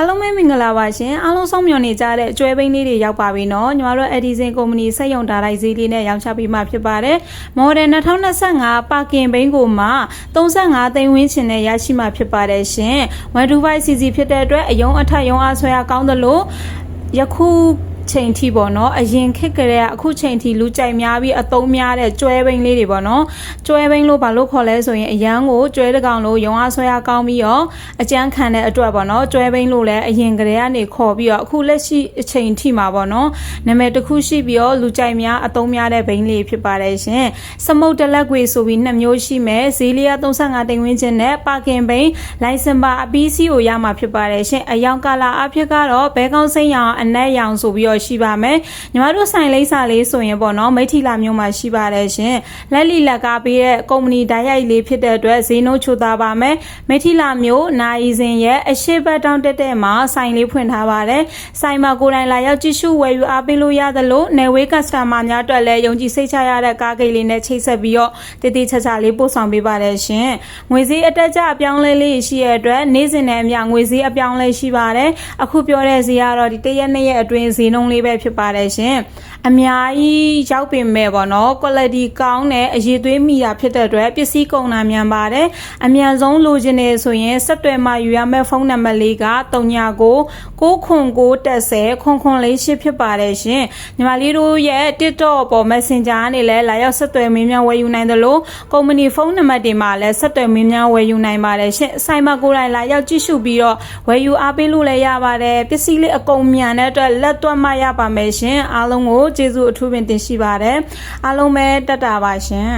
အားလုံးပဲမင်္ဂလာပါရှင်အားလုံးဆုံးမြော်နေကြတဲ့ကျွဲဘိန်းလေးတွေရောက်ပါပြီနော်ညီမတို့ Edison Company စက်ရုံဒါရိုက်ဈေးလေးနဲ့ရောင်းချပေးမှဖြစ်ပါတယ် Model 2025ပါကင်ဘိန်းကိုမှ35သိန်းဝန်းကျင်နဲ့ရရှိမှဖြစ်ပါတယ်ရှင်125 cc ဖြစ်တဲ့အတွက်အယုံအထက်ယုံအားဆွဲအားကောင်းသလိုယခု ချိန်ထိပေါ့နော်အရင်ခက်ကလေးကအခုချိန်ထိလူကြိုက်များပြီးအသုံးများတဲ့ကျွဲဘိန်းလေးတွေပေါ့နော်ကျွဲဘိန်းလို့ဘာလို့ခေါ်လဲဆိုရင်အရန်ကိုကျွဲတကောင်လို့ရုံအားဆွဲအားကောင်းပြီးတော့အကျန်းခံတဲ့အတွက်ပေါ့နော်ကျွဲဘိန်းလို့လည်းအရင်ကလေးကနေခေါ်ပြီးတော့အခုလက်ရှိအချိန်ထိမှာပေါ့နော်နာမည်တစ်ခုရှိပြီးတော့လူကြိုက်များအသုံးများတဲ့ဘိန်းလေးဖြစ်ပါတယ်ရှင်စမုတ်တလက်ခွေဆိုပြီးနှစ်မျိုးရှိမယ်ဈေးလေးက35တိန်ဝင်းချင်းနဲ့ပါကင်ဘိန်းလိုင်စင်ပါအပီးစီကိုရမှာဖြစ်ပါတယ်ရှင်အယောင်ကာလာအဖြစ်ကတော့ဘဲကောင်းစိမ့်ရောင်အနက်ရောင်ဆိုပြီးတော့ရှိပါမယ်ညီမတို့ဆိုင်လိမ့်စာလေးဆိုရင်ပေါ့နော်မိထီလာမျိုးမှာရှိပါတယ်ရှင်လက်လီလက်ကားပေးတဲ့ကုမ္ပဏီဓာတ်ရိုက်လေးဖြစ်တဲ့အတွက်ဈေးနှုန်းချိုသားပါမယ်မိထီလာမျိုးနိုင်စင်ရဲ့အရှိတ်ဘတ်တောင်းတက်တဲ့မှာဆိုင်လေးဖွင့်ထားပါတယ်ဆိုင်မှာကိုယ်တိုင်လာရောက်ကြည့်ရှုဝယ်ယူအားပေးလို့ရသလိုနယ်ဝေးကစတမာများအတွက်လည်းယုံကြည်စိတ်ချရတဲ့ကားဂိတ်လေးနဲ့ချိတ်ဆက်ပြီးတော့တည်တည်ချာချာလေးပို့ဆောင်ပေးပါတယ်ရှင်ငွေစည်းအတက်ကြအပြောင်းလဲလေးရှိရတဲ့အတွက်နေ့စဉ်နဲ့အမျှငွေစည်းအပြောင်းလဲရှိပါတယ်အခုပြောတဲ့ဈေးကတော့ဒီတစ်ရက်နှစ်ရက်အတွင်းဈေးနှုန်းလေးပဲဖြစ်ပါတယ်ရှင်အများကြီးရောက်ပင်မဲ့ပေါ့နော် quality ကောင်းတဲ့အရေးသွေးမိတာဖြစ်တဲ့အတွက်ပစ္စည်းကုန်တာမြန်ပါတယ်အမြန်ဆုံးလိုချင်နေဆိုရင်ဆက်သွယ်မှယူရမယ့်ဖုန်းနံပါတ်လေးက39 909တက်ဆယ်ခွန်ခွန်လေးရှိဖြစ်ပါတယ်ရှင်ညီမလေးတို့ရဲ့ TikTok ပေါ် Messenger ကနေလည်းလာရောက်ဆက်သွယ်မင်းများဝယ်ယူနိုင်တယ်လို့ကုမ္ပဏီဖုန်းနံပါတ်တွေမှာလည်းဆက်သွယ်မင်းများဝယ်ယူနိုင်ပါတယ်ရှင်ဆိုင်မှာကိုယ်တိုင်လာရောက်ကြည့်ရှုပြီးတော့ဝယ်ယူအားပေးလို့လည်းရပါတယ်ပစ္စည်းလေးအကုန်မြန်တဲ့အတွက်လက်တွက်မှရပါမယ်ရှင်အားလုံးကိုကျေးဇူးအထူးပင်တင်ရှိပါတယ်အားလုံးပဲတက်တာပါရှင်